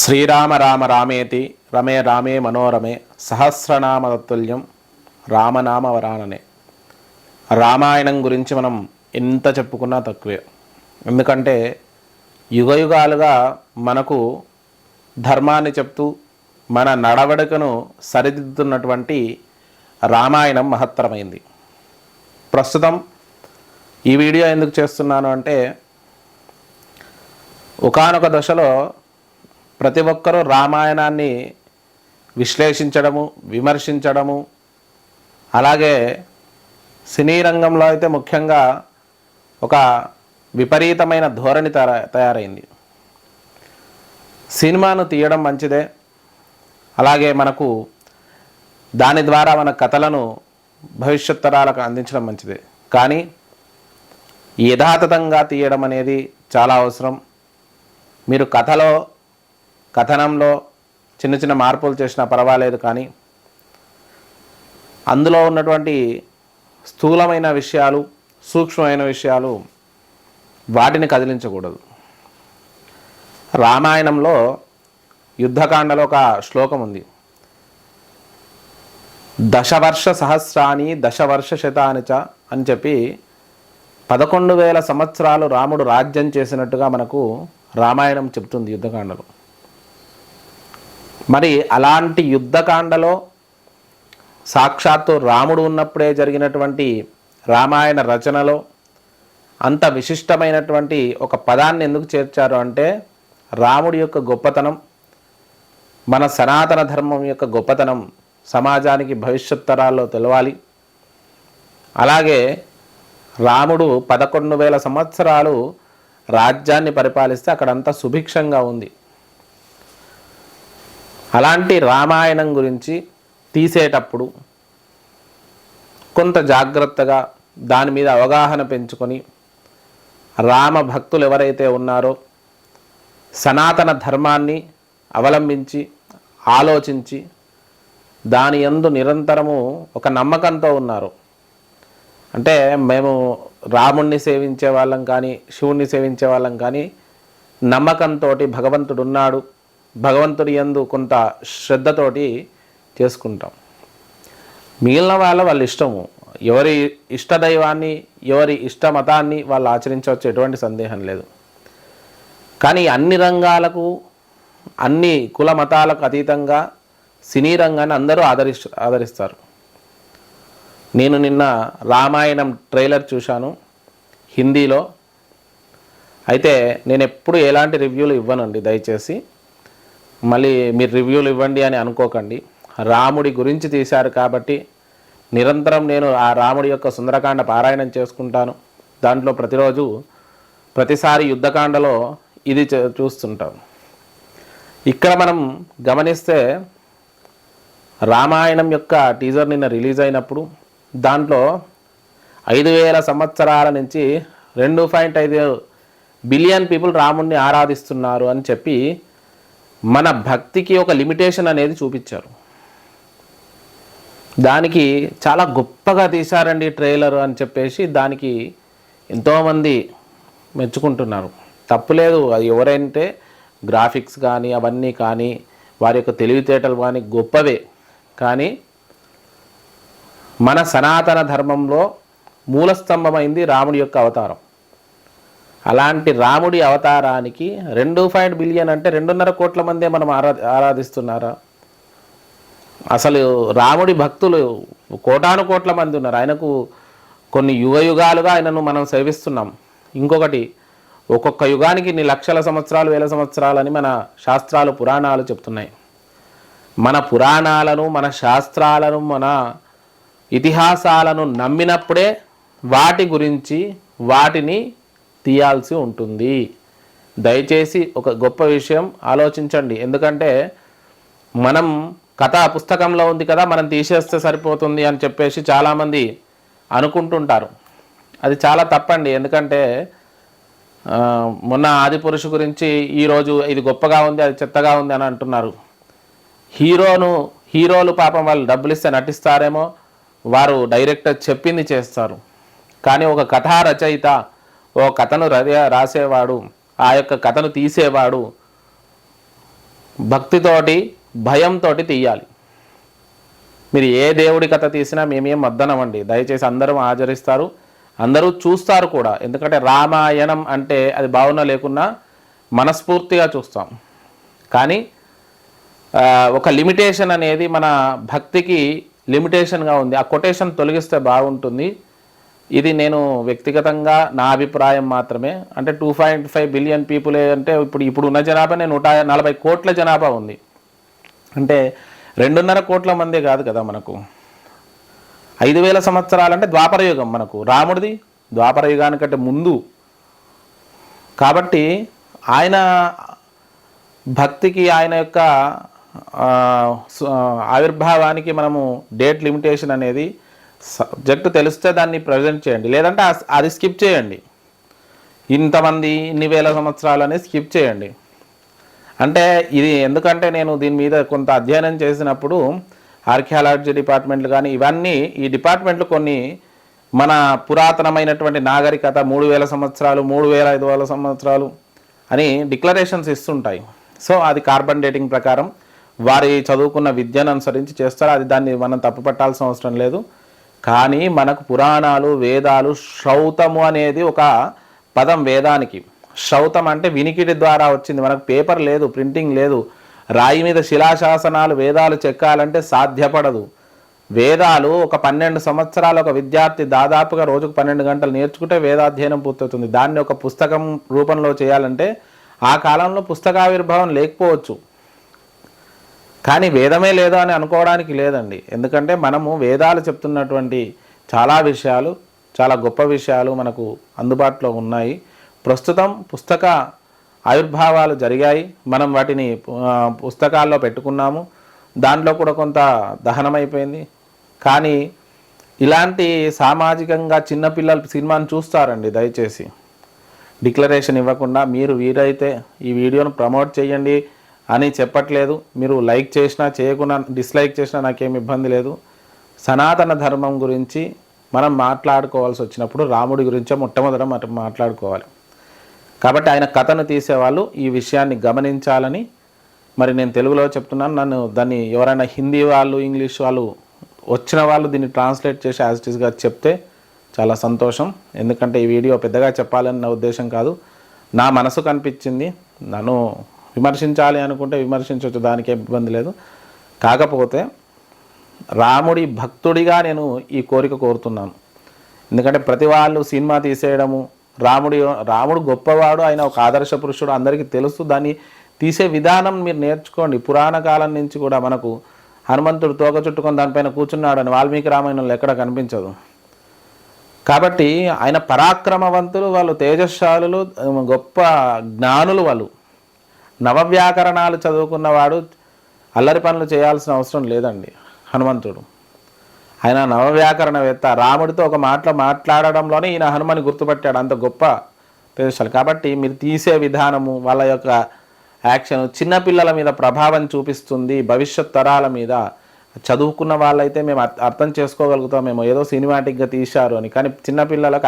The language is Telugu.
శ్రీరామ రామ రామేతి రమే రామే మనోరమే సహస్రనామ తత్తుల్యం రామనామ వరాననే రామాయణం గురించి మనం ఎంత చెప్పుకున్నా తక్కువే. ఎందుకంటే యుగయుగాలుగా మనకు ధర్మాన్ని చెప్తూ మన నడవడికను సరిదిద్దుతున్నటువంటి రామాయణం మహత్తరమైంది. ప్రస్తుతం ఈ వీడియో ఎందుకు చేస్తున్నాను అంటే ఒకానొక దశలో ప్రతి ఒక్కరూ రామాయణాన్ని విశ్లేషించడము విమర్శించడము. అలాగే సినీ రంగంలో అయితే ముఖ్యంగా ఒక విపరీతమైన ధోరణి తయార తయారైంది. సినిమాను తీయడం మంచిదే. అలాగే మనకు దాని ద్వారా మన కథలను భవిష్యత్ తరాలకు అందించడం మంచిదే. కానీ యథాతథంగా తీయడం అనేది చాలా అవసరం. మీరు కథలో కథనంలో చిన్న చిన్న మార్పులు చేసినా పర్వాలేదు కానీ అందులో ఉన్నటువంటి స్థూలమైన విషయాలు సూక్ష్మమైన విషయాలు వాటిని కదిలించకూడదు. రామాయణంలో యుద్ధకాండలో ఒక శ్లోకం ఉంది. దశవర్ష సహస్రాని దశవర్ష శతాని చ అని చెప్పి పదకొండు వేల సంవత్సరాలు రాముడు రాజ్యం చేసినట్టుగా మనకు రామాయణం చెప్తుంది యుద్ధకాండలో. మరి అలాంటి యుద్ధకాండలో సాక్షాత్తు రాముడు ఉన్నప్పుడే జరిగినటువంటి రామాయణ రచనలో అంత విశిష్టమైనటువంటి ఒక పదాన్ని ఎందుకు చేర్చారు అంటే రాముడి యొక్క గొప్పతనం మన సనాతన ధర్మం యొక్క గొప్పతనం సమాజానికి భవిష్యత్ తరాల్లో తెలవాలి. అలాగే రాముడు పదకొండు వేల సంవత్సరాలు రాజ్యాన్ని పరిపాలిస్తే అక్కడంతా సుభిక్షంగా ఉంది. అలాంటి రామాయణం గురించి తీసేటప్పుడు కొంత జాగ్రత్తగా దాని మీద అవగాహన పెంచుకొని రామ భక్తులు ఎవరైతే ఉన్నారో సనాతన ధర్మాన్ని అవలంబించి ఆలోచించి దాని యందు నిరంతరము ఒక నమ్మకంతో ఉన్నారు. అంటే మేము రాముణ్ణి సేవించే వాళ్ళం కానీ శివుణ్ణి సేవించే వాళ్ళం కానీ నమ్మకంతో భగవంతుడు ఉన్నాడు భగవంతుడి యందు కొంత శ్రద్ధతోటి చేసుకుంటాం. మిగిలిన వాళ్ళ వాళ్ళ ఇష్టము. ఎవరి ఇష్టదైవాన్ని ఎవరి ఇష్ట మతాన్ని వాళ్ళు ఆచరించవచ్చు ఎటువంటి సందేహం లేదు. కానీ అన్ని రంగాలకు అన్ని కుల మతాలకు అతీతంగా సినీ రంగాన్ని అందరూ ఆదరి ఆదరిస్తారు. నేను నిన్న రామాయణం ట్రైలర్ చూశాను హిందీలో. అయితే నేను ఎప్పుడు ఎలాంటి రివ్యూలు ఇవ్వనండి దయచేసి. మళ్ళీ మీరు రివ్యూలు ఇవ్వండి అని అనుకోకండి. రాముడి గురించి తీశారు కాబట్టి నిరంతరం నేను ఆ రాముడి యొక్క సుందరకాండ పారాయణం చేసుకుంటాను. దాంట్లో ప్రతిరోజు ప్రతిసారి యుద్ధకాండలో ఇది చూ- చూస్తుంటాం ఇక్కడ మనం గమనిస్తే రామాయణం యొక్క టీజర్ నిన్న రిలీజ్ అయినప్పుడు దాంట్లో ఐదు వేల సంవత్సరాల నుంచి రెండు పాయింట్ ఐదు బిలియన్ పీపుల్ రాముణ్ణి ఆరాధిస్తున్నారు అని చెప్పి మన భక్తికి ఒక లిమిటేషన్ అనేది చూపించారు. దానికి చాలా గొప్పగా తీశారండి ట్రైలర్ అని చెప్పేసి దానికి ఎంతోమంది మెచ్చుకుంటున్నారు. తప్పులేదు అది ఎవరైతే గ్రాఫిక్స్ కానీ అవన్నీ కానీ వారి యొక్క తెలివితేటలు కానీ గొప్పవే. కానీ మన సనాతన ధర్మంలో మూలస్తంభమైంది రాముడి యొక్క అవతారం. అలాంటి రాముడి అవతారానికి రెండు పాయింట్ బిలియన్ అంటే రెండున్నర కోట్ల మందే మనం ఆరా ఆరాధిస్తున్నారా? అసలు రాముడి భక్తులు కోటాను కోట్ల మంది ఉన్నారు. ఆయనకు కొన్ని యుగ యుగాలుగా ఆయనను మనం సేవిస్తున్నాం. ఇంకొకటి ఒక్కొక్క యుగానికి ఇన్ని లక్షల సంవత్సరాలు వేల సంవత్సరాలని మన శాస్త్రాలు పురాణాలు చెప్తున్నాయి. మన పురాణాలను మన శాస్త్రాలను మన ఇతిహాసాలను నమ్మినప్పుడే వాటి గురించి వాటిని తీయాల్సి ఉంటుంది. దయచేసి ఒక గొప్ప విషయం ఆలోచించండి. ఎందుకంటే మనం కథ పుస్తకంలో ఉంది కదా మనం తీసేస్తే సరిపోతుంది అని చెప్పేసి చాలామంది అనుకుంటుంటారు. అది చాలా తప్పండి. ఎందుకంటే మొన్న ఆదిపురుషు గురించి ఈరోజు ఇది గొప్పగా ఉంది అది చెత్తగా ఉంది అని అంటున్నారు. హీరోను హీరోలు పాపం వాళ్ళు డబ్బులు ఇస్తే నటిస్తారేమో వారు డైరెక్టర్ చెప్పింది చేస్తారు. కానీ ఒక కథా రచయిత ఓ కథను రాసేవాడు ఆ యొక్క కథను తీసేవాడు భక్తితోటి భయంతో తీయాలి. మీరు ఏ దేవుడి కథ తీసినా మేమేం వద్దనమండి దయచేసి అందరూ ఆచరిస్తారు. అందరూ చూస్తారు కూడా. ఎందుకంటే రామాయణం అంటే అది భావన లేకున్నా మనస్ఫూర్తిగా చూస్తాం. కానీ ఒక లిమిటేషన్ అనేది మన భక్తికి లిమిటేషన్గా ఉంది. ఆ కొటేషన్ తొలగిస్తే బాగుంటుంది. ఇది నేను వ్యక్తిగతంగా నా అభిప్రాయం మాత్రమే. అంటే two point five billion people అంటే ఇప్పుడు ఇప్పుడు ఉన్న జనాభానే నూట నలభై కోట్ల జనాభా ఉంది. అంటే రెండున్నర కోట్ల మందే కాదు కదా మనకు. ఐదు వేల సంవత్సరాలంటే ద్వాపర యుగం మనకు. రాముడిది ద్వాపరయుగానికంటే ముందు. కాబట్టి ఆయన భక్తికి ఆయన యొక్క ఆవిర్భావానికి మనము డేట్ లిమిటేషన్ అనేది సబ్జెక్ట్ తెలిస్తే దాన్ని ప్రజెంట్ చేయండి. లేదంటే అది స్కిప్ చేయండి. ఇంతమంది ఇన్ని వేల సంవత్సరాలు అనేది స్కిప్ చేయండి. అంటే ఇది ఎందుకంటే నేను దీని మీద కొంత అధ్యయనం చేసినప్పుడు ఆర్కియాలజీ డిపార్ట్మెంట్లు కానీ ఇవన్నీ ఈ డిపార్ట్మెంట్లు కొన్ని మన పురాతనమైనటువంటి నాగరికత మూడు వేల సంవత్సరాలు మూడు వేల ఐదు వేల సంవత్సరాలు అని డిక్లరేషన్స్ ఇస్తుంటాయి. సో అది కార్బన్ డేటింగ్ ప్రకారం వారి చదువుకున్న విద్యను అనుసరించి చేస్తారు. అది దాన్ని మనం తప్పుపట్టాల్సిన అవసరం లేదు. కానీ మనకు పురాణాలు వేదాలు శ్రౌతము అనేది ఒక పదం వేదానికి. శ్రౌతం అంటే వినికిడి ద్వారా వచ్చింది. మనకు పేపర్ లేదు ప్రింటింగ్ లేదు. రాయి మీద శిలాశాసనాలు వేదాలు చెక్కాలంటే సాధ్యపడదు. వేదాలు ఒక పన్నెండు సంవత్సరాలు ఒక విద్యార్థి దాదాపుగా రోజుకు పన్నెండు గంటలు నేర్చుకుంటే వేదాధ్యయనం పూర్తవుతుంది. దాన్ని ఒక పుస్తకం రూపంలో చేయాలంటే ఆ కాలంలో పుస్తకావిర్భావం లేకపోవచ్చు. కానీ వేదమే లేదు అని అనుకోవడానికి లేదండి. ఎందుకంటే మనము వేదాలు చెప్తున్నటువంటి చాలా విషయాలు చాలా గొప్ప విషయాలు మనకు అందుబాటులో ఉన్నాయి. ప్రస్తుతం పుస్తక ఆవిర్భావాలు జరిగాయి. మనం వాటిని పుస్తకాల్లో పెట్టుకున్నాము. దాంట్లో కూడా కొంత దహనమైపోయింది. కానీ ఇలాంటి సామాజికంగా చిన్నపిల్లలు సినిమాను చూస్తారండి దయచేసి. డిక్లరేషన్ ఇవ్వకుండా మీరు వీరైతే ఈ వీడియోను ప్రమోట్ చేయండి. అని చెప్పట్లేదు. మీరు లైక్ చేసినా చేయకుండా డిస్లైక్ చేసినా నాకేం ఇబ్బంది లేదు. సనాతన ధర్మం గురించి మనం మాట్లాడుకోవాల్సి వచ్చినప్పుడు రాముడి గురించే మొట్టమొదట మనం మాట్లాడుకోవాలి. కాబట్టి ఆయన కథను తీసేవాళ్ళు ఈ విషయాన్ని గమనించాలని మరి నేను తెలుగులో చెప్తున్నాను. నన్ను దాన్ని ఎవరైనా హిందీ వాళ్ళు ఇంగ్లీష్ వాళ్ళు వచ్చిన వాళ్ళు దీన్ని ట్రాన్స్లేట్ చేసి యాజ్ ఇట్ ఈస్గా చెప్తే చాలా సంతోషం. ఎందుకంటే ఈ వీడియో పెద్దగా చెప్పాలని నా ఉద్దేశం కాదు. నా మనసు కనిపించింది నన్ను విమర్శించాలి అనుకుంటే విమర్శించవచ్చు దానికి ఇబ్బంది లేదు. కాకపోతే రాముడి భక్తుడిగా నేను ఈ కోరిక కోరుతున్నాను. ఎందుకంటే ప్రతి వాళ్ళు సినిమా తీసేయడము రాముడి రాముడు గొప్పవాడు ఆయన ఒక ఆదర్శ పురుషుడు అందరికీ తెలుసు. దాన్ని తీసే విధానం మీరు నేర్చుకోండి. పురాణ కాలం నుంచి కూడా మనకు హనుమంతుడు తోక చుట్టుకొని దానిపైన కూర్చున్నాడని వాల్మీకి రామాయణంలో ఎక్కడ కనిపించదు. కాబట్టి ఆయన పరాక్రమవంతులు వాళ్ళు తేజస్శాలులు గొప్ప జ్ఞానులు వాళ్ళు. నవవ్యాకరణాలు చదువుకున్నవాడు అల్లరి పనులు చేయాల్సిన అవసరం లేదండి హనుమంతుడు. ఆయన నవవ్యాకరణవేత్త రాముడితో ఒక మాటలో మాట్లాడడంలోనే ఈయన హనుమని గుర్తుపట్టాడు అంత గొప్ప తేజస్శాలి కాబట్టి మీరు తీసే విధానము వాళ్ళ యొక్క యాక్షన్ చిన్నపిల్లల మీద ప్రభావం చూపిస్తుంది భవిష్యత్ తరాల మీద. చదువుకున్న వాళ్ళైతే మేము అర్థం చేసుకోగలుగుతాం మేము ఏదో సినిమాటిక్గా తీశారు అని. కానీ చిన్నపిల్లలకు